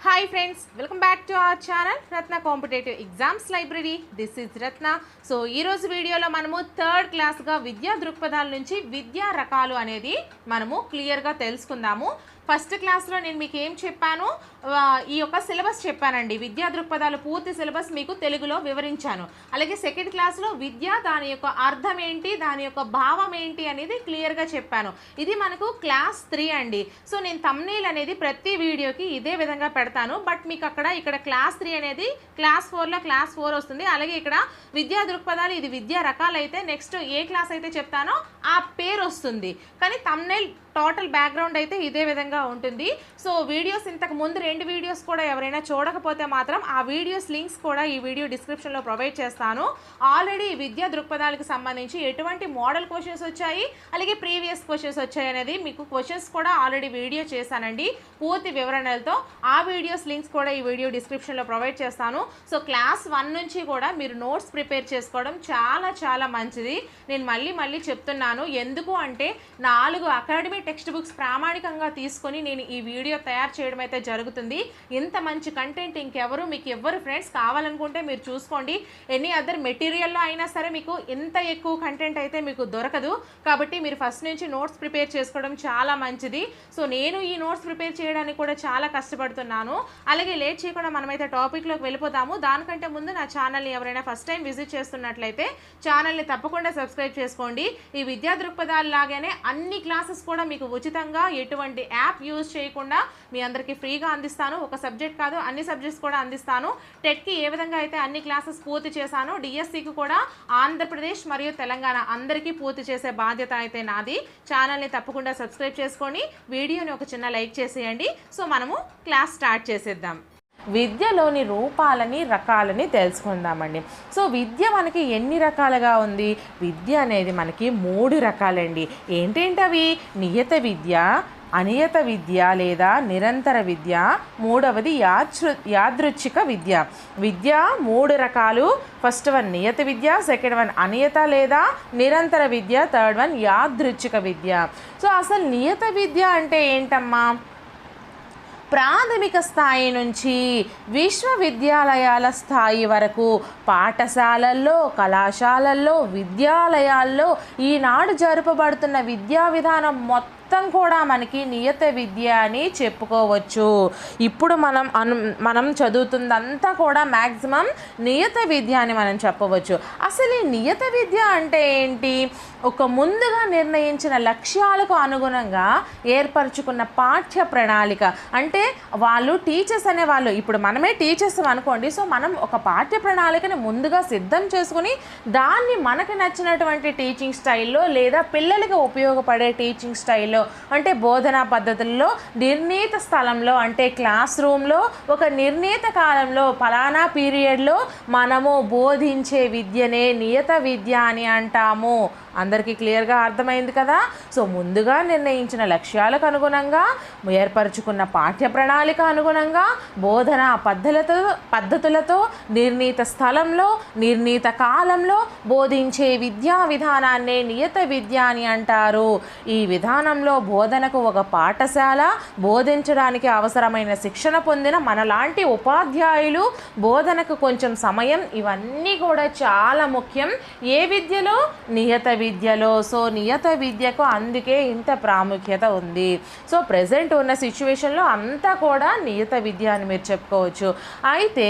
Hi friends welcome back to our channel Ratna competitive exams library this is Ratna so ఈరోజు వీడియోలో మనము third క్లాస్గా విద్యా దృక్పథాల నుంచి విద్యా రకాలు అనేది మనము క్లియర్గా తెలుసుకుందాము. ఫస్ట్ క్లాస్లో నేను మీకు ఏం చెప్పాను ఈ యొక్క సిలబస్ చెప్పానండి. విద్యా దృక్పథాలు పూర్తి సిలబస్ మీకు తెలుగులో వివరించాను. అలాగే సెకండ్ క్లాస్లో విద్య దాని యొక్క అర్థం ఏంటి? దాని యొక్క భావం ఏంటి? అనేది క్లియర్గా చెప్పాను. ఇది మనకు క్లాస్ త్రీ అండి. సో నేను తమ్నీల్ అనేది ప్రతి వీడియోకి ఇదే విధంగా పెడతాను. బట్ మీకు అక్కడ ఇక్కడ క్లాస్ త్రీ అనేది క్లాస్ ఫోర్లో క్లాస్ ఫోర్ వస్తుంది. అలాగే ఇక్కడ విద్యా దృక్పథాలు ఇది విద్యా రకాలైతే నెక్స్ట్ ఏ క్లాస్ అయితే చెప్తానో ఆ పేరు వస్తుంది. కానీ తమ్నైల్ టోటల్ బ్యాక్గ్రౌండ్ అయితే ఇదే విధంగా ఉంటుంది. సో వీడియోస్ ఇంతకు ముందు రెండు వీడియోస్ కూడా ఎవరైనా చూడకపోతే మాత్రం ఆ వీడియోస్ లింక్స్ కూడా ఈ వీడియో డిస్క్రిప్షన్లో ప్రొవైడ్ చేస్తాను. ఆల్రెడీ విద్యా దృక్పథాలకు సంబంధించి ఎటువంటి మోడల్ క్వశ్చన్స్ వచ్చాయి అలాగే ప్రీవియస్ క్వశ్చన్స్ వచ్చాయి అనేది మీకు క్వశ్చన్స్ కూడా ఆల్రెడీ వీడియో చేశానండి. పూర్తి వివరణలతో ఆ వీడియోస్ లింక్స్ కూడా ఈ వీడియో డిస్క్రిప్షన్లో ప్రొవైడ్ చేస్తాను. సో క్లాస్ వన్ నుంచి కూడా మీరు నోట్స్ ప్రిపేర్ చేసుకోవడం చాలా చాలా మంచిది. నేను మళ్ళీ మళ్ళీ చెప్తున్నాను. ఎందుకు అంటే నాలుగు అకాడమిక్ టెక్స్ట్ బుక్స్ ప్రామాణికంగా తీసుకొని నేను ఈ వీడియో తయారు చేయడం అయితే జరుగుతుంది. ఇంత మంచి కంటెంట్ ఇంకెవరు మీకు ఎవరు ఫ్రెండ్స్ కావాలనుకుంటే మీరు చూసుకోండి. ఎనీ అదర్ మెటీరియల్లో అయినా సరే మీకు ఇంత ఎక్కువ కంటెంట్ అయితే మీకు దొరకదు. కాబట్టి మీరు ఫస్ట్ నుంచి నోట్స్ ప్రిపేర్ చేసుకోవడం చాలా మంచిది. సో నేను ఈ నోట్స్ ప్రిపేర్ చేయడానికి కూడా చాలా కష్టపడుతున్నాను. అలాగే లేట్ చేయకుండా మనమైతే టాపిక్లోకి వెళ్ళిపోతాము దానికంటే ముందు నా ఛానల్ని ఎవరైనా ఫస్ట్ టైం విజిట్ చేస్తున్నట్లయితే ఛానల్ని తప్పకుండా సబ్స్క్రైబ్ చేసుకోండి. ఈ విద్యా దృక్పథాలు లాగానే అన్ని క్లాసెస్ కూడా మీకు మీకు ఉచితంగా ఎటువంటి యాప్ యూజ్ చేయకుండా మీ అందరికీ ఫ్రీగా అందిస్తాను. ఒక సబ్జెక్ట్ కాదు అన్ని సబ్జెక్ట్స్ కూడా అందిస్తాను. టెట్కి ఏ విధంగా అయితే అన్ని క్లాసెస్ పూర్తి చేశాను డిఎస్సికి కూడా ఆంధ్రప్రదేశ్ మరియు తెలంగాణ అందరికీ పూర్తి చేసే బాధ్యత అయితే నాది. ఛానల్ని తప్పకుండా సబ్స్క్రైబ్ చేసుకొని వీడియోని ఒక చిన్న లైక్ చేసేయండి. సో మనము క్లాస్ స్టార్ట్ చేసేద్దాం. విద్యలోని రూపాలని రకాలని తెలుసుకుందామండి. సో విద్య మనకి ఎన్ని రకాలుగా ఉంది? విద్య అనేది మనకి మూడు రకాలండి. ఏంటేంటవి నియత విద్య అనియత విద్య లేదా నిరంతర విద్య మూడవది యాదృ యాదృచ్ఛిక విద్య. విద్య మూడు రకాలు. ఫస్ట్ వన్ నియత విద్య సెకండ్ వన్ అనియత లేదా నిరంతర విద్య థర్డ్ వన్ యాదృచ్ఛిక విద్య. సో అసలు నియత విద్య అంటే ఏంటమ్మా? ప్రాథమిక స్థాయి నుంచి విశ్వవిద్యాలయాల స్థాయి వరకు పాఠశాలల్లో కళాశాలల్లో విద్యాలయాల్లో ఈనాడు జరుపబడుతున్న విద్యా విధానం మొత్తం కూడా మనకి నియత విద్య అని చెప్పుకోవచ్చు. ఇప్పుడు మనం అను మనం చదువుతుందంతా కూడా మ్యాక్సిమం నియత విద్య అని మనం చెప్పవచ్చు. అసలు ఈ నియత విద్య అంటే ఏంటి? ఒక ముందుగా నిర్ణయించిన లక్ష్యాలకు అనుగుణంగా ఏర్పరచుకున్న పాఠ్య ప్రణాళిక. అంటే వాళ్ళు టీచర్స్ అనే వాళ్ళు ఇప్పుడు మనమే టీచర్స్ అనుకోండి సో మనం ఒక పాఠ్య ప్రణాళికని ముందుగా సిద్ధం చేసుకుని దాన్ని మనకు నచ్చినటువంటి టీచింగ్ స్టైల్లో లేదా పిల్లలకి ఉపయోగపడే టీచింగ్ స్టైల్లో అంటే బోధనా పద్ధతుల్లో నిర్ణీత స్థలంలో అంటే క్లాస్ రూమ్లో ఒక నిర్ణీత కాలంలో ఫలానా పీరియడ్లో మనము బోధించే విద్యనే నియత విద్య అని అంటాము. అందరికీ క్లియర్గా అర్థమైంది కదా? సో ముందుగా నిర్ణయించిన లక్ష్యాలకు అనుగుణంగా ఏర్పరచుకున్న పాఠ్య ప్రణాళిక అనుగుణంగా బోధన పద్ధతులతో పద్ధతులతో నిర్ణీత స్థలంలో నిర్ణీత కాలంలో బోధించే విద్యా విధానాన్నే నియత విద్య అని అంటారు. ఈ విధానంలో బోధనకు ఒక పాఠశాల బోధించడానికి అవసరమైన శిక్షణ పొందిన మనలాంటి ఉపాధ్యాయులు బోధనకు కొంచెం సమయం ఇవన్నీ కూడా చాలా ముఖ్యం. ఏ విద్యలో? నియత విద్యలో. సో నియత విద్యకు అందుకే ఇంత ప్రాముఖ్యత ఉంది. సో ప్రజెంట్ ఉన్న సిచ్యువేషన్లో అంతా కూడా నియత విద్య అని మీరు చెప్పుకోవచ్చు. అయితే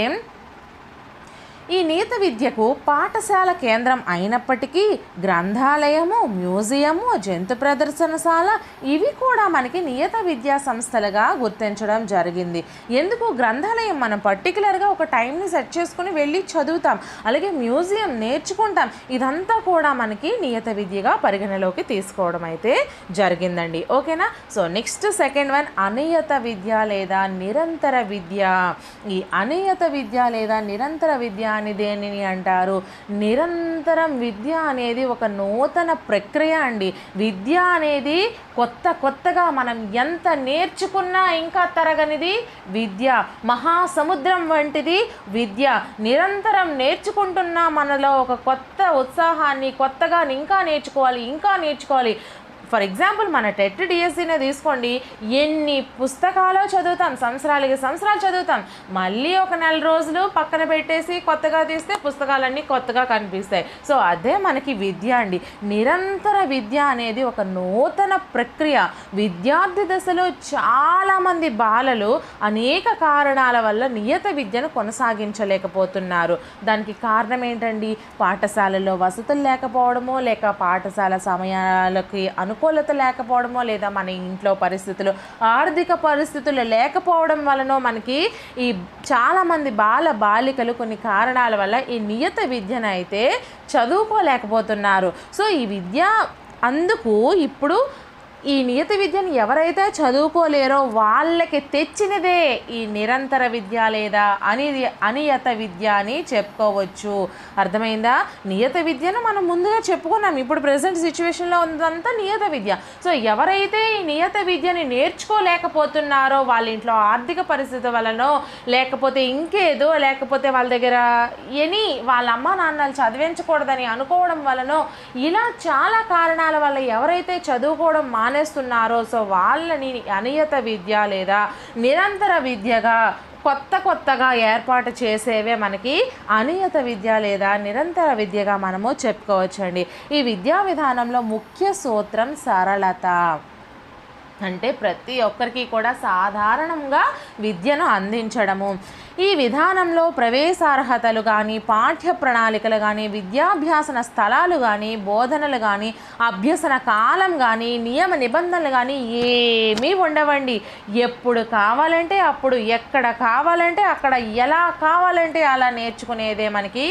ఈ నీత విద్యకు పాఠశాల కేంద్రం అయినప్పటికీ గ్రంథాలయము మ్యూజియము జంతు ప్రదర్శనశాల ఇవి కూడా మనకి నియత విద్యా సంస్థలుగా గుర్తించడం జరిగింది. ఎందుకు? గ్రంథాలయం మనం పర్టికులర్గా ఒక టైంని సెట్ చేసుకుని వెళ్ళి చదువుతాం అలాగే మ్యూజియం నేర్చుకుంటాం. ఇదంతా కూడా మనకి నియత విద్యగా పరిగణలోకి తీసుకోవడం అయితే జరిగిందండి. ఓకేనా? సో నెక్స్ట్ సెకండ్ వన్ అనియత విద్య లేదా నిరంతర విద్య. ఈ అనియత విద్య లేదా నిరంతర విద్య అని దేనిని అంటారు? నిరంతరం విద్య అనేది ఒక నూతన ప్రక్రియ అండి. విద్య అనేది కొత్త కొత్తగా మనం ఎంత నేర్చుకున్నా ఇంకా తరగనిది విద్య. మహాసముద్రం వంటిది విద్య. నిరంతరం నేర్చుకుంటున్నా మనలో ఒక కొత్త ఉత్సాహాన్ని కొత్తగా ఇంకా నేర్చుకోవాలి ఇంకా నేర్చుకోవాలి. ఫర్ ఎగ్జాంపుల్ మన టెట్ డిఎస్సీనే తీసుకోండి ఎన్ని పుస్తకాలు చదువుతాం సంవత్సరాలకి సంవత్సరాలు చదువుతాం మళ్ళీ ఒక నెల రోజులు పక్కన పెట్టేసి కొత్తగా తీస్తే పుస్తకాలన్నీ కొత్తగా కనిపిస్తాయి. సో అదే మనకి విద్య అండి. నిరంతర విద్య అనేది ఒక నూతన ప్రక్రియ. విద్యార్థి దశలో చాలామంది బాలలు అనేక కారణాల వల్ల నియత విద్యను కొనసాగించలేకపోతున్నారు. దానికి కారణం ఏంటండి? పాఠశాలలో వసతులు లేకపోవడమో లేక పాఠశాల సమయాలకి అను అనుకూలత లేకపోవడమో లేదా మన ఇంట్లో పరిస్థితులు ఆర్థిక పరిస్థితులు లేకపోవడం వలన మనకి ఈ చాలామంది బాల బాలికలు కొన్ని కారణాల వల్ల ఈ నియత విద్యను అయితే చదువుకోలేకపోతున్నారు. సో ఈ విద్య అందుకు ఇప్పుడు ఈ నియత విద్యను ఎవరైతే చదువుకోలేరో వాళ్ళకి తెచ్చినదే ఈ నిరంతర విద్య లేదా అని అనియత విద్య అని చెప్పుకోవచ్చు. అర్థమైందా? నియత విద్యను మనం ముందుగా చెప్పుకున్నాం. ఇప్పుడు ప్రజెంట్ సిచ్యువేషన్లో ఉన్నదంతా నియత విద్య. సో ఎవరైతే ఈ నియత విద్యని నేర్చుకోలేకపోతున్నారో వాళ్ళ ఇంట్లో ఆర్థిక పరిస్థితి వలనో లేకపోతే ఇంకేదో లేకపోతే వాళ్ళ దగ్గర ఎనీ వాళ్ళ అమ్మ నాన్నలు చదివించకూడదని అనుకోవడం వలనో ఇలా చాలా కారణాల వల్ల ఎవరైతే చదువుకోవడం మా మానేస్తున్నారో. సో వాళ్ళని అనియత విద్య లేదా నిరంతర విద్యగా కొత్త కొత్తగా ఏర్పాటు చేసేవే మనకి అనియత విద్య లేదా నిరంతర విద్యగా మనము చెప్పుకోవచ్చండి. ఈ విద్యా విధానంలో ముఖ్య సూత్రం సరళత. అంటే ప్రతి ఒక్కరికి కూడా సాధారణంగా విద్యను అందించడము. ఈ విధానంలో ప్రవేశార్హతలు కానీ పాఠ్య ప్రణాళికలు కానీ విద్యాభ్యాసన స్థలాలు కానీ బోధనలు కానీ అభ్యసన కాలం కానీ నియమ నిబంధనలు కానీ ఏమీ ఉండవండి. ఎప్పుడు కావాలంటే అప్పుడు ఎక్కడ కావాలంటే అక్కడ ఎలా కావాలంటే అలా నేర్చుకునేదే మనకి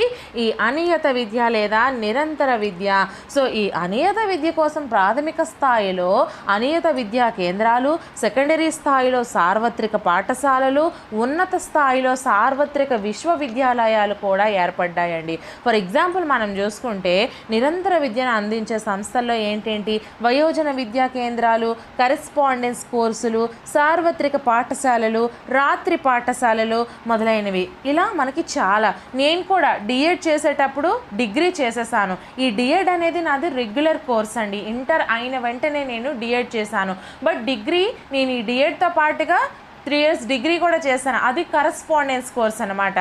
ఈ అనియత విద్య లేదా నిరంతర విద్య. సో ఈ అనియత విద్య కోసం ప్రాథమిక స్థాయిలో అనియత విద్యా కేంద్రాలు సెకండరీ స్థాయిలో సార్వత్రిక పాఠశాలలు ఉన్నత స్థాయిలో సార్వత్రిక విశ్వవిద్యాలయాలు కూడా ఏర్పడ్డాయండి. ఫర్ ఎగ్జాంపుల్ మనం చూసుకుంటే నిరంతర విద్యను అందించే సంస్థల్లో ఏంటేంటి? వయోజన విద్యా కేంద్రాలు కరెస్పాండెన్స్ కోర్సులు సార్వత్రిక పాఠశాలలు రాత్రి పాఠశాలలు మొదలైనవి. ఇలా మనకి చాలా. నేను కూడా డిఎడ్ చేసేటప్పుడు డిగ్రీ చేసేసాను. ఈ డిఎడ్ అనేది నాది రెగ్యులర్ కోర్స్ అండి. ఇంటర్ అయిన వెంటనే నేను డిఎడ్ చేశాను. బట్ డిగ్రీ నేను ఈ డిఎడ్తో పాటుగా త్రీ ఇయర్స్ డిగ్రీ కూడా చేశాను. అది కరస్పాండెన్స్ కోర్స్ అనమాట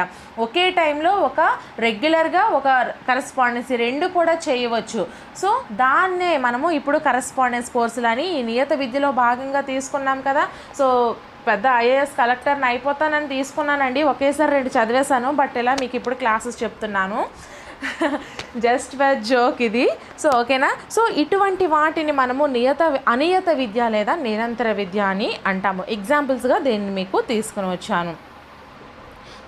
ఒకే టైంలో ఒక రెగ్యులర్గా ఒక కరస్పాండెన్స్ రెండు కూడా చేయవచ్చు. సో దాన్నే మనము ఇప్పుడు కరస్పాండెన్స్ కోర్సులని ఈ నియత విద్యలో భాగంగా తీసుకున్నాం కదా. సో పెద్ద ఐఏఎస్ కలెక్టర్ని అయిపోతానని తీసుకున్నానండి. ఒకేసారి రెండు చదివేశాను. బట్ ఇలా మీకు ఇప్పుడు క్లాసెస్ చెప్తున్నాను. జస్ట్ బెడ్ జోక్ ఇది. సో ఓకేనా? సో ఇటువంటి వాటిని మనము నియత అనియత విద్య లేదా నిరంతర విద్య అని అంటాము. ఎగ్జాంపుల్స్గా దీన్ని మీకు తీసుకుని వచ్చాను.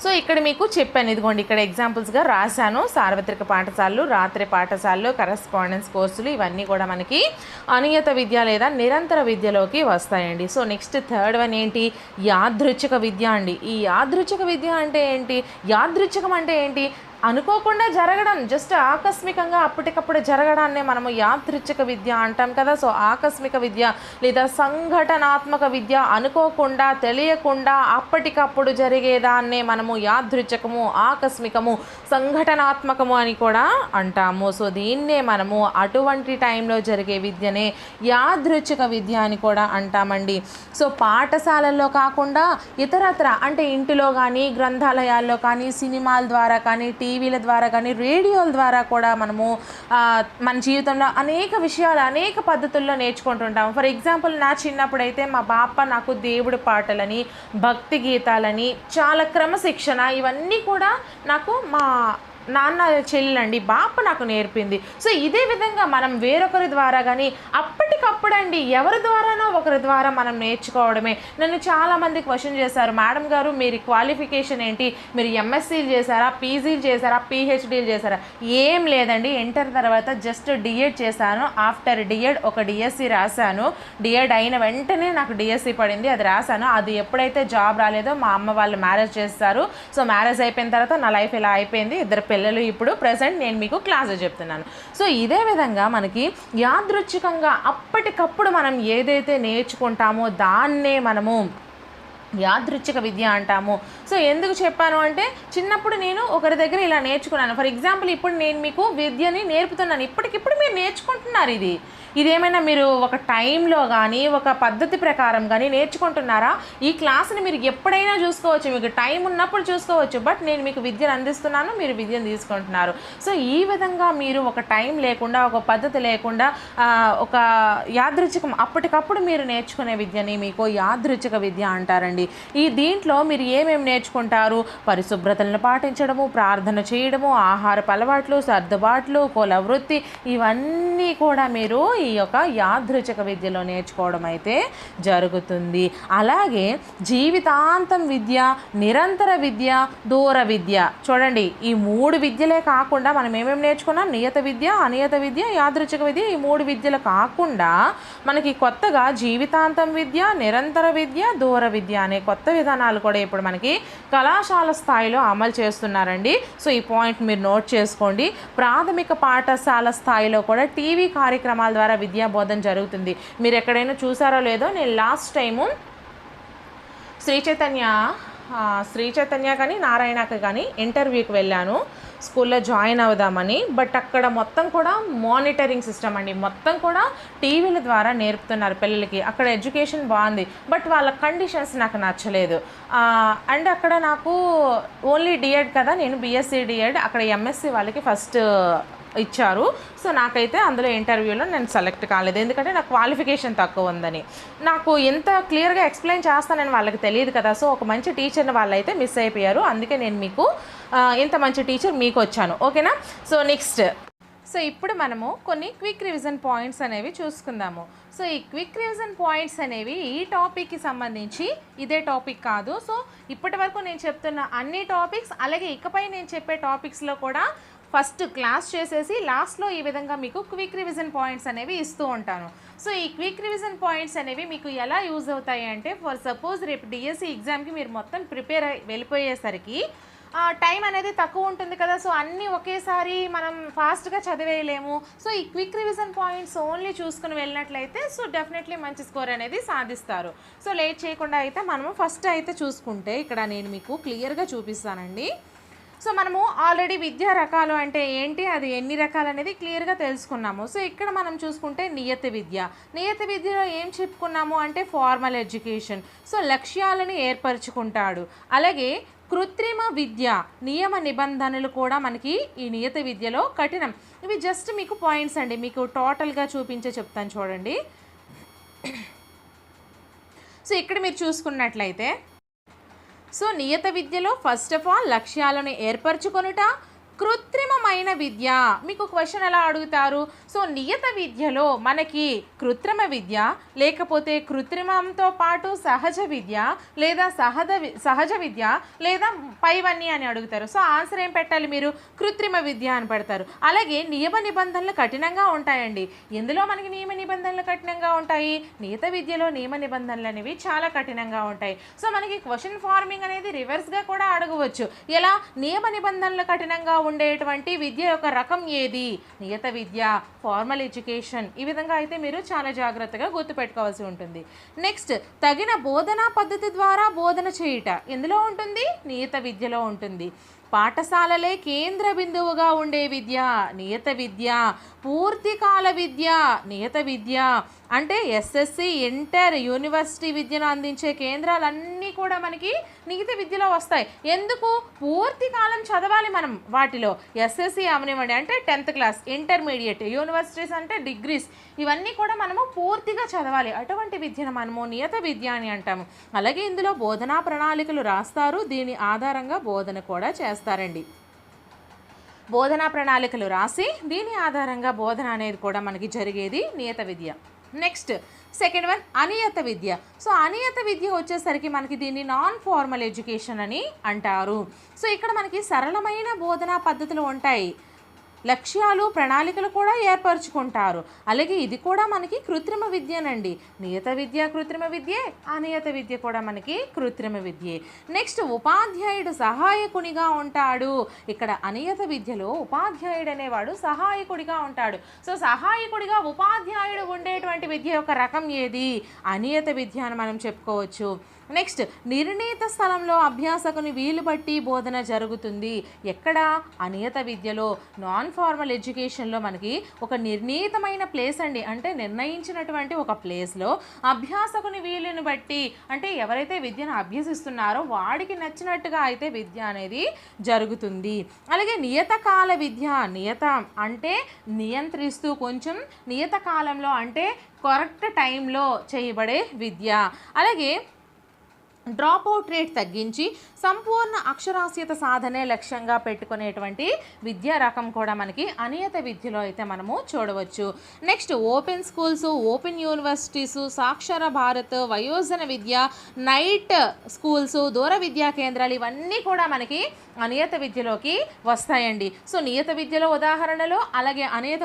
సో ఇక్కడ మీకు చెప్పాను. ఇదిగోండి ఇక్కడ ఎగ్జాంపుల్స్గా రాశాను. సార్వత్రిక పాఠశాలలు రాత్రి పాఠశాలలు కరస్పాండెన్స్ కోర్సులు ఇవన్నీ కూడా మనకి అనియత విద్య లేదా నిరంతర విద్యలోకి వస్తాయండి. సో నెక్స్ట్ థర్డ్ వన్ ఏంటి? యాదృచ్ఛిక విద్య అండి. ఈ యాదృచ్ఛిక విద్య అంటే ఏంటి? యాదృచ్ఛికం అంటే ఏంటి? అనుకోకుండా జరగడం జస్ట్ ఆకస్మికంగా అప్పటికప్పుడు జరగడాన్నే మనము యాదృచ్ఛిక విద్య అంటాం కదా. సో ఆకస్మిక విద్య లేదా సంఘటనాత్మక విద్య అనుకోకుండా తెలియకుండా అప్పటికప్పుడు జరిగేదాన్నే మనము యాదృచ్ఛకము ఆకస్మికము సంఘటనాత్మకము అని కూడా అంటాము. సో దీన్నే మనము అటువంటి టైంలో జరిగే విద్యనే యాదృచ్ఛిక విద్య అని కూడా అంటామండి. సో పాఠశాలల్లో కాకుండా ఇతరత్ర అంటే ఇంటిలో కానీ గ్రంథాలయాల్లో కానీ సినిమాల ద్వారా కానీ టీవీల ద్వారా కానీ రేడియోల ద్వారా కూడా మనము మన జీవితంలో అనేక విషయాలు అనేక పద్ధతుల్లో నేర్చుకుంటుంటాం ఫర్ ఎగ్జాంపుల్ నా చిన్నప్పుడైతే మా బాప నాకు దేవుడి పాటలని భక్తి గీతాలని చాలా క్రమశిక్షణ ఇవన్నీ కూడా నాకు మా నాన్న చెల్లెలండి బాప నాకు నేర్పింది. సో ఇదే విధంగా మనం వేరొకరి ద్వారా కానీ అప్పటికప్పుడండి ఎవరి ద్వారానో ఒకరి ద్వారా మనం నేర్చుకోవడమే. నన్ను చాలామంది క్వశ్చన్ చేశారు మేడం గారు మీరు క్వాలిఫికేషన్ ఏంటి? మీరు ఎంఎస్సీలు చేశారా పీజీలు చేశారా పిహెచ్డీలు చేశారా? ఏం లేదండి ఇంటర్ తర్వాత జస్ట్ డిఎడ్ చేశాను. ఆఫ్టర్ డిఎడ్ ఒక డిఎస్సి రాశాను. డిఎడ్ అయిన వెంటనే నాకు డిఎస్సి పడింది అది రాశాను. అది ఎప్పుడైతే జాబ్ రాలేదో మా అమ్మ వాళ్ళు మ్యారేజ్ చేస్తారు. సో మ్యారేజ్ అయిపోయిన తర్వాత నా లైఫ్ ఇలా అయిపోయింది ఇద్దరు పిల్లలు ఇప్పుడు ప్రజెంట్ నేను మీకు క్లాస్ చెప్తున్నాను. సో ఇదే విధంగా మనకి యాదృచ్ఛికంగా అప్పటికప్పుడు మనం ఏదైతే నేర్చుకుంటామో దాన్నే మనము యాదృచ్ఛిక విద్య అంటాము. సో ఎందుకు చెప్పాను అంటే చిన్నప్పుడు నేను ఒకరి దగ్గర ఇలా నేర్చుకున్నాను. ఫర్ ఎగ్జాంపుల్ ఇప్పుడు నేను మీకు విద్యని నేర్పుతున్నాను. ఇప్పటికిప్పుడు మీరు నేర్చుకుంటున్నారు ఇది. ఇదేమైనా మీరు ఒక టైంలో కానీ ఒక పద్ధతి ప్రకారం కానీ నేర్చుకుంటున్నారా? ఈ క్లాస్ని మీరు ఎప్పుడైనా చూసుకోవచ్చు. మీకు టైం ఉన్నప్పుడు చూసుకోవచ్చు. బట్ నేను మీకు విద్యను అందిస్తున్నాను. మీరు విద్యను తీసుకుంటున్నారు. సో ఈ విధంగా మీరు ఒక టైం లేకుండా ఒక పద్ధతి లేకుండా ఒక యాదృచ్ఛికం అప్పటికప్పుడు మీరు నేర్చుకునే విద్యని మీకు యాదృచ్ఛిక విద్య అంటారండి. ఈ దీంట్లో మీరు ఏమేమి నేర్చుకుంటారు? పరిశుభ్రతలను పాటించడము ప్రార్థన చేయడము ఆహారపు అలవాట్లు సర్దుబాట్లు కుల వృత్తి ఇవన్నీ కూడా మీరు ఈ యొక్క యాదృచక విద్యలో నేర్చుకోవడం అయితే జరుగుతుంది. అలాగే జీవితాంతం విద్య నిరంతర విద్య దూర విద్య. చూడండి ఈ మూడు విద్యలే కాకుండా మనం ఏమేమి నేర్చుకున్నాం? నియత విద్య అనియత విద్య యాదృచ్ఛిక విద్య ఈ మూడు విద్యలు కాకుండా మనకి కొత్తగా జీవితాంతం విద్య నిరంతర విద్య దూర విద్య అనే కొత్త విధానాలు కూడా ఇప్పుడు మనకి కళాశాల స్థాయిలో అమలు చేస్తున్నారండి. సో ఈ పాయింట్ మీరు నోట్ చేసుకోండి. ప్రాథమిక పాఠశాల స్థాయిలో కూడా టీవీ కార్యక్రమాల ద్వారా విద్యా బోధన జరుగుతుంది. మీరు ఎక్కడైనా చూసారో లేదో నేను లాస్ట్ టైము శ్రీ చైతన్య శ్రీ చైతన్య కానీ నారాయణకి కానీ ఇంటర్వ్యూకి వెళ్ళాను. స్కూల్లో జాయిన్ అవుదామని. బట్ అక్కడ మొత్తం కూడా మానిటరింగ్ సిస్టమ్ అండి. మొత్తం కూడా టీవీల ద్వారా నేర్పుతున్నారు పిల్లలకి. అక్కడ ఎడ్యుకేషన్ బాగుంది. బట్ వాళ్ళ కండిషన్స్ నాకు నచ్చలేదు. అండ్ అక్కడ నాకు ఓన్లీ డిఎడ్ కదా. నేను బీఎస్సీ డిఎడ్ అక్కడ ఎంఎస్సీ వాళ్ళకి ఫస్ట్ ఇచ్చారు. సో నాకైతే అందులో ఇంటర్వ్యూలో నేను సెలెక్ట్ కాలేదు. ఎందుకంటే నాకు క్వాలిఫికేషన్ తక్కువ ఉందని. నాకు ఎంత క్లియర్గా ఎక్స్ప్లెయిన్ చేస్తానని వాళ్ళకి తెలియదు కదా. సో ఒక మంచి టీచర్ని వాళ్ళైతే మిస్ అయిపోయారు. అందుకే నేను మీకు ఇంత మంచి టీచర్ మీకు వచ్చాను. ఓకేనా? So next. సో ఇప్పుడు మనము కొన్ని క్విక్ రివిజన్ పాయింట్స్ అనేవి చూసుకుందాము. సో ఈ క్విక్ రివిజన్ పాయింట్స్ అనేవి ఈ టాపిక్కి సంబంధించి ఇదే టాపిక్ కాదు. సో ఇప్పటి వరకు నేను చెప్తున్న అన్ని టాపిక్స్ అలాగే ఇకపై నేను చెప్పే టాపిక్స్లో కూడా ఫస్ట్ క్లాస్ చేసేసి లాస్ట్లో ఈ విధంగా మీకు క్విక్ రివిజన్ పాయింట్స్ అనేవి ఇస్తూ ఉంటాను. సో ఈ క్విక్ రివిజన్ పాయింట్స్ అనేవి మీకు ఎలా యూజ్ అవుతాయి అంటే ఫర్ సపోజ్ రేపు డిఎస్సి ఎగ్జామ్కి మీరు మొత్తం ప్రిపేర్ అయి వెళ్ళిపోయేసరికి టైం అనేది తక్కువ ఉంటుంది కదా సో అన్నీ ఒకేసారి మనం ఫాస్ట్గా చదివేయలేము. సో ఈ క్విక్ రివిజన్ పాయింట్స్ ఓన్లీ చూసుకుని వెళ్ళినట్లయితే సో డెఫినెట్లీ మంచి స్కోర్ అనేది సాధిస్తారు. సో లేట్ చేయకుండా అయితే మనము ఫస్ట్ అయితే చూసుకుంటే ఇక్కడ నేను మీకు క్లియర్గా చూపిస్తానండి. సో మనము ఆల్రెడీ విద్యా రకాలు అంటే ఏంటి? అది ఎన్ని రకాలు అనేది క్లియర్గా తెలుసుకున్నాము. సో ఇక్కడ మనం చూసుకుంటే నియత విద్య. నియత విద్యలో ఏం చెప్పుకున్నాము అంటే ఫార్మల్ ఎడ్యుకేషన్ సో లక్ష్యాలను ఏర్పరచుకుంటాడు. అలాగే కృత్రిమ విద్య నియమ నిబంధనలు కూడా మనకి ఈ నియత విద్యలో కఠినం. ఇవి జస్ట్ మీకు పాయింట్స్ అండి. మీకు టోటల్గా చూపించే చెప్తాను చూడండి. సో ఇక్కడ మీరు చూసుకున్నట్లయితే సో నియత విద్యలో ఫస్ట్ ఆఫ్ ఆల్ లక్ష్యాలను ఏర్పరచుకొనుట కృత్రిమమైన విద్య. మీకు క్వశ్చన్ ఎలా అడుగుతారు? సో నియత విద్యలో మనకి కృత్రిమ విద్య లేకపోతే కృత్రిమంతో పాటు సహజ విద్య లేదా సహజ వి- సహజ విద్య లేదా పైవన్నీ అని అడుగుతారు. సో ఆన్సర్ ఏం పెట్టాలి మీరు? కృత్రిమ విద్య అని పెడతారు. అలాగే నియమ నిబంధనలు కఠినంగా ఉంటాయండి. ఎందులో మనకి నియమ నిబంధనలు కఠినంగా ఉంటాయి? నియత విద్యలో నియమ నిబంధనలు అనేవి చాలా కఠినంగా ఉంటాయి. సో మనకి క్వశ్చన్ ఫార్మింగ్ అనేది రివర్స్గా కూడా అడగవచ్చు. ఎలా? నియమ నిబంధనలు కఠినంగా ఉండేటువంటి విద్య యొక్క రకం ఏది? నియత విద్య ఫార్మల్ ఎడ్యుకేషన్ ఈ విధంగా అయితే మీరు చాలా జాగ్రత్తగా గుర్తుపెట్టుకోవాల్సి ఉంటుంది. నెక్స్ట్ తగిన బోధనా పద్ధతి ద్వారా బోధన చేయుట. ఎందులో ఉంటుంది? నియత విద్యలో ఉంటుంది. పాఠశాలలే కేంద్ర బిందువుగా ఉండే విద్య నియత విద్య పూర్తికాల విద్య నియత విద్య. అంటే ఎస్ఎస్సి ఇంటర్ యూనివర్సిటీ విద్యను అందించే కేంద్రాలన్నీ కూడా మనకి నీతి విద్యలో వస్తాయి. ఎందుకు? పూర్తి కాలం చదవాలి మనం వాటిలో. ఎస్ఎస్సి అవనివ్వండి అంటే టెన్త్ క్లాస్ ఇంటర్మీడియట్ యూనివర్సిటీస్ అంటే డిగ్రీస్ ఇవన్నీ కూడా మనము పూర్తిగా చదవాలి. అటువంటి విద్యను మనము నియత విద్య అని అంటాము. అలాగే ఇందులో బోధనా ప్రణాళికలు రాస్తారు. దీని ఆధారంగా బోధన కూడా చేస్తారండి. బోధనా ప్రణాళికలు రాసి దీని ఆధారంగా బోధన అనేది కూడా మనకి జరిగేది నియత విద్య. నెక్స్ట్ సెకండ్ వన్ అనియత విద్య. సో అనియత విద్య వచ్చేసరికి మనకి దీన్ని నాన్ ఫార్మల్ ఎడ్యుకేషన్ అని అంటారు. సో ఇక్కడ మనకి సరళమైన బోధనా పద్ధతులు ఉంటాయి. లక్ష్యాలు ప్రణాళికలు కూడా ఏర్పరచుకుంటారు. అలాగే ఇది కూడా మనకి కృత్రిమ విద్యనండి. నియత విద్య కృత్రిమ విద్యే అనియత విద్య కూడా మనకి కృత్రిమ విద్యే. నెక్స్ట్ ఉపాధ్యాయుడు సహాయకునిగా ఉంటాడు. ఇక్కడ అనియత విద్యలో ఉపాధ్యాయుడు అనేవాడు సహాయకుడిగా ఉంటాడు. సో సహాయకుడిగా ఉపాధ్యాయుడు ఉండేటువంటి విద్య యొక్క రకం ఏది? అనియత విద్య అని మనం చెప్పుకోవచ్చు. నెక్స్ట్ నిర్ణీత స్థలంలో అభ్యాసకుని వీలు బట్టి బోధన జరుగుతుంది. ఎక్కడ? అనియత విద్యలో. నాన్ ఫార్మల్ ఎడ్యుకేషన్లో మనకి ఒక నిర్ణీతమైన ప్లేస్ అండి. అంటే నిర్ణయించినటువంటి ఒక ప్లేస్లో అభ్యాసకుని వీలుని బట్టి అంటే ఎవరైతే విద్యను అభ్యసిస్తున్నారో వాడికి నచ్చినట్టుగా అయితే విద్య అనేది జరుగుతుంది. అలాగే నియతకాల విద్య నియత అంటే నియంత్రిస్తూ కొంచెం నియత కాలంలో అంటే కరెక్ట్ టైంలో చేయబడే విద్య. అలాగే డ్రాప్ అవుట్ రేట్ తగ్గించి సంపూర్ణ అక్షరాస్యత సాధనే లక్ష్యంగా పెట్టుకునేటువంటి విద్యా రకం కూడా మనకి అనియత విద్యలో అయితే మనము చూడవచ్చు. Next open schools open universities Saakshar Bharat వయోజన విద్య నైట్ స్కూల్స్ దూర విద్యా కేంద్రాలు ఇవన్నీ కూడా మనకి అనియత విద్యలోకి వస్తాయండి. సో నియత విద్యలో ఉదాహరణలు అలాగే అనియత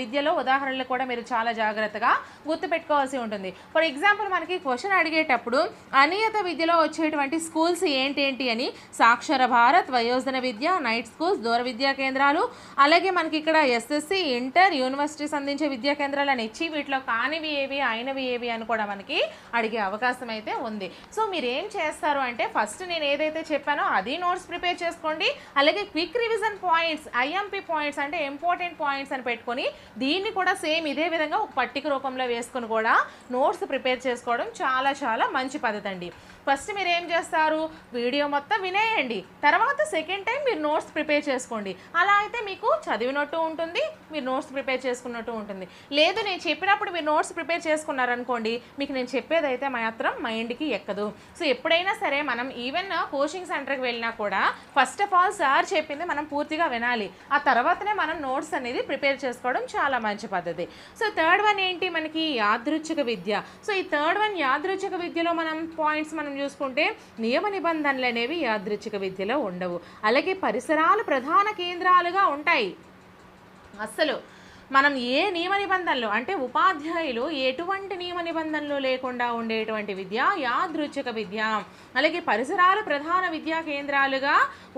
విద్యలో ఉదాహరణలు కూడా మీరు చాలా జాగ్రత్తగా గుర్తుపెట్టుకోవాల్సి ఉంటుంది. ఫర్ ఎగ్జాంపుల్ మనకి క్వశ్చన్ అడిగేటప్పుడు అనియత విద్యలో వచ్చేటువంటి స్కూల్స్ ఏంటేంటి అని సాక్షర భారత్ వయోజన విద్య నైట్ స్కూల్స్ దూర విద్యా కేంద్రాలు అలాగే మనకి ఇక్కడ ఎస్ఎస్సి ఇంటర్ యూనివర్సిటీస్ అందించే విద్యా కేంద్రాలు అని ఇచ్చి వీటిలో కానివి ఏవి అయినవి ఏవి అని కూడా మనకి అడిగే అవకాశం అయితే ఉంది. సో మీరు ఏం చేస్తారు అంటే ఫస్ట్ నేను ఏదైతే చెప్పానో అది నోట్స్ ప్రిపేర్ చేసుకోండి. అలాగే quick revision points IMP points అంటే ఇంపార్టెంట్ పాయింట్స్ అని పెట్టుకొని దీన్ని కూడా సేమ్ ఇదే విధంగా ఒక పట్టిక రూపంలో వేసుకొని కూడా నోట్స్ ప్రిపేర్ చేసుకోవడం చాలా చాలా మంచి పద్ధతి అండి. ఫస్ట్ మీరు ఏం చేస్తారు? వీడియో మొత్తం వినేయండి. తర్వాత సెకండ్ టైం మీరు నోట్స్ ప్రిపేర్ చేసుకోండి. అలా అయితే మీకు చదివినట్టు ఉంటుంది మీరు నోట్స్ ప్రిపేర్ చేసుకున్నట్టు ఉంటుంది. లేదు నేను చెప్పినప్పుడు మీరు నోట్స్ ప్రిపేర్ చేసుకున్నారనుకోండి మీకు నేను చెప్పేది అయితే మాత్రం మైండ్కి ఎక్కదు. సో ఎప్పుడైనా సరే మనం ఈవెన్ కోచింగ్ సెంటర్కి వెళ్ళినా కూడా ఫస్ట్ ఆఫ్ ఆల్ సార్ చెప్పింది మనం పూర్తిగా వినాలి. ఆ తర్వాతనే మనం నోట్స్ అనేది ప్రిపేర్ చేసుకోవడం చాలా మంచి పద్ధతి. సో థర్డ్ వన్ ఏంటి? మనకి యాదృచ్ఛిక విద్య. సో ఈ థర్డ్ వన్ యాదృచ్ఛిక విద్యలో మనం పాయింట్స్ మనం చూసుకుంటే నియమ నిబంధనలు అనేవి యాదృచ్ఛిక విద్యలో ఉండవు. అలాగే పరిసరాలు ప్రధాన కేంద్రాలుగా ఉంటాయి. అస్సలు మనం ఏ నియమ నిబంధనలు అంటే ఉపాధ్యాయులు ఎటువంటి నియమ నిబంధనలు లేకుండా ఉండేటువంటి విద్య యాదృచ్ఛిక విద్య. అలాగే పరిసరాలు ప్రధాన విద్యా కేంద్రాలుగా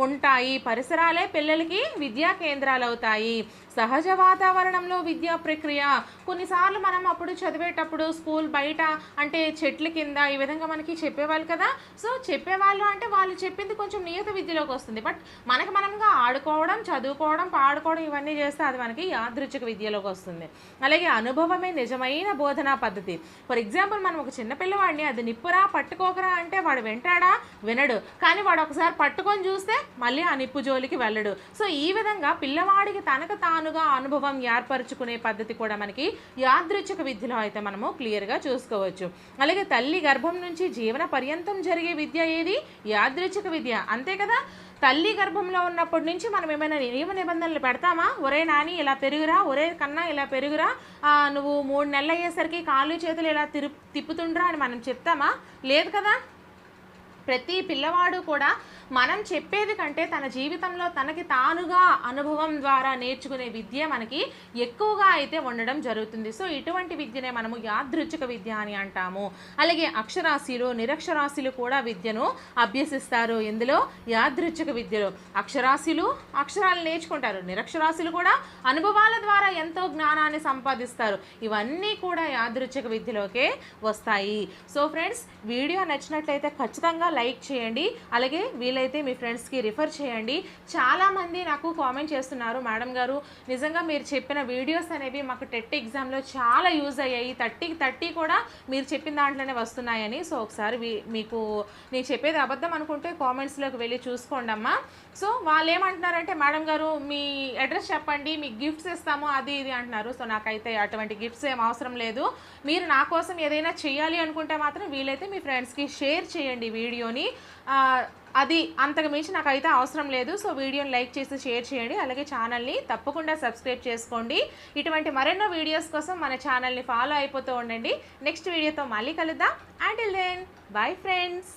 ఉంటాయి. పరిసరాలే పిల్లలకి విద్యా కేంద్రాలు అవుతాయి సహజ వాతావరణంలో విద్యా ప్రక్రియ. కొన్నిసార్లు మనం అప్పుడు చదివేటప్పుడు స్కూల్ బయట అంటే చెట్ల కింద ఈ విధంగా మనకి చెప్పేవాళ్ళు కదా. సో చెప్పేవాళ్ళు అంటే వాళ్ళు చెప్పింది కొంచెం నియత విద్యలోకి వస్తుంది. బట్ మనకు మనంగా ఆడుకోవడం చదువుకోవడం పాడుకోవడం ఇవన్నీ చేస్తే అది మనకి యాదృచ్ఛిక విద్యలోకి వస్తుంది. అలాగే అనుభవమే నిజమైన బోధనా పద్ధతి. ఫర్ ఎగ్జాంపుల్ మనం ఒక చిన్న పిల్లవాడిని అది నిప్పురా పట్టుకోకరా అంటే వాడు వింటాడా? వినడు. కానీ వాడు ఒకసారి పట్టుకొని చూస్తే మళ్ళీ ఆ నిప్పు జోలికి వెళ్ళడు. సో ఈ విధంగా పిల్లవాడికి తనకు తాను మామూలుగా అనుభవం ఏర్పరచుకునే పద్ధతి కూడా మనకి యాదృచ్ఛిక విద్యలో అయితే మనము క్లియర్గా చూసుకోవచ్చు. అలాగే తల్లి గర్భం నుంచి జీవన పర్యంతం జరిగే విద్య ఏది? యాదృచ్ఛిక విద్య. అంతే కదా? తల్లి గర్భంలో ఉన్నప్పటి నుంచి మనం ఏమైనా నియమ నిబంధనలు పెడతామా? ఒరే నాని ఇలా పెరుగురా ఒరే కన్నా ఇలా పెరుగురా నువ్వు మూడు నెలలు అయ్యేసరికి కాళ్ళు చేతులు ఇలా తిరు తిప్పుతుండ్రా అని మనం చెప్తామా? లేదు కదా? ప్రతి పిల్లవాడు కూడా మనం చెప్పేది కంటే తన జీవితంలో తనకి తానుగా అనుభవం ద్వారా నేర్చుకునే విద్య మనకి ఎక్కువగా అయితే ఉండడం జరుగుతుంది. సో ఇటువంటి విద్యనే మనము యాదృచ్ఛిక విద్య అని అంటాము. అలాగే అక్షరాస్యులు నిరక్షరాస్యులు కూడా విద్యను అభ్యసిస్తారు. ఇందులో యాదృచ్ఛిక విద్యలో అక్షరాస్యులు అక్షరాలు నేర్చుకుంటారు. నిరక్షరాస్యులు కూడా అనుభవాల ద్వారా ఎంతో జ్ఞానాన్ని సంపాదిస్తారు. ఇవన్నీ కూడా యాదృచ్ఛిక విద్యలోకే వస్తాయి. సో ఫ్రెండ్స్ వీడియో నచ్చినట్లయితే ఖచ్చితంగా లైక్ చేయండి. అలాగే వీలైతే మీ ఫ్రెండ్స్కి రిఫర్ చేయండి. చాలామంది నాకు కామెంట్ చేస్తున్నారు మేడం గారు నిజంగా మీరు చెప్పిన వీడియోస్ అనేవి మాకు టెట్ ఎగ్జామ్లో చాలా యూజ్ అయ్యాయి. థర్టీకి థర్టీ కూడా మీరు చెప్పిన దాంట్లోనే వస్తున్నాయని. సో ఒకసారి మీకు నేను చెప్పేది అబద్ధం అనుకుంటే కామెంట్స్లోకి వెళ్ళి చూసుకోండి అమ్మా. సో వాళ్ళు ఏమంటున్నారంటే మేడం గారు మీ అడ్రస్ చెప్పండి మీకు గిఫ్ట్స్ ఇస్తాము అది ఇది అంటున్నారు. సో నాకైతే అటువంటి గిఫ్ట్స్ ఏం అవసరం లేదు. మీరు నా కోసం ఏదైనా చేయాలి అనుకుంటే మాత్రం వీలైతే మీ ఫ్రెండ్స్కి షేర్ చేయండి వీడియోని. అది అంతకు మించి నాకైతే అవసరం లేదు. సో వీడియోని లైక్ చేసి షేర్ చేయండి. అలాగే ఛానల్ని తప్పకుండా సబ్స్క్రైబ్ చేసుకోండి. ఇటువంటి మరెన్నో వీడియోస్ కోసం మన ఛానల్ని ఫాలో అయిపోతూ ఉండండి. నెక్స్ట్ వీడియోతో మళ్ళీ కలుద్దాం. And then bye friends